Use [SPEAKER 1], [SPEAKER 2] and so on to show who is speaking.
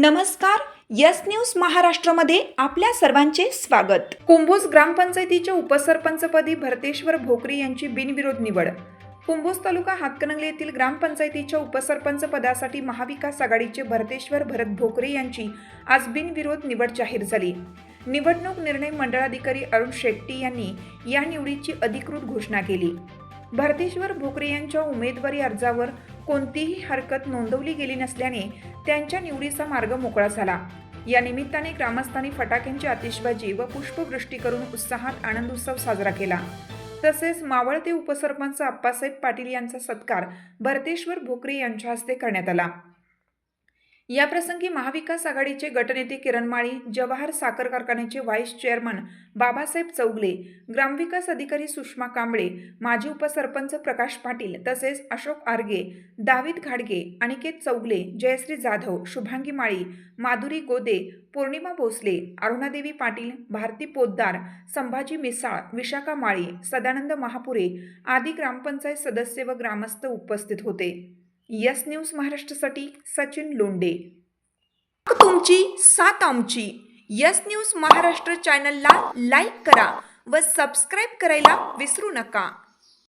[SPEAKER 1] नमस्कार yes news महाराष्ट्रामध्ये आपल्या सर्वांचे स्वागत. कुंभोज ग्रामपंचायतीच्या उपसरपंचपदी भरतेश्वर भोकरी यांची बिनविरोध निवड. कुंभोज तालुका हातकणंगले येथील ग्रामपंचायतीच्या उपसरपंच पदासाठी महाविकास आघाडीचे भरतेश्वर भरत भोकरे यांची आज बिनविरोध निवड जाहीर झाली. निवडणूक निर्णय मंडळाधिकारी अरुण शेट्टी यांनी या निवडीची अधिकृत घोषणा केली. भरतेश्वर भोकरे यांच्या उमेदवारी अर्जावर कोणतीही हरकत नोंदवली गेली नसल्याने त्यांच्या निवडीचा मार्ग मोकळा झाला. या निमित्ताने ग्रामस्थांनी फटाक्यांची आतिषबाजी व पुष्पवृष्टी करून उत्साहात आनंद उत्सव साजरा केला. तसेच मावळते उपसरपंच अप्पासाहेब पाटील यांचा सत्कार भरतेश्वर भोकरे यांच्या हस्ते करण्यात आला. याप्रसंगी महाविकास आघाडीचे गटनेते किरण माळी जवाहर साखर कारखान्याचे व्हाईस चेअरमन बाबासाहेब चौगले ग्रामविकास अधिकारी सुषमा कांबळे माजी उपसरपंच प्रकाश पाटील तसेच अशोक आर्गे दावीद घाडगे अनिकेत चौगले जयश्री जाधव शुभांगी माळी माधुरी गोदे पौर्णिमा भोसले अरुणादेवी पाटील भारती पोद्दार संभाजी मिसाळ विशाखा माळी सदानंद महापुरे आदी ग्रामपंचायत सदस्य व ग्रामस्थ उपस्थित होते. यस न्यूज महाराष्ट्रासाठी सचिन लोंडे. तुमची सात आमची. यस न्यूज महाराष्ट्र चॅनलला लाईक करा व सबस्क्राईब करायला विसरू नका.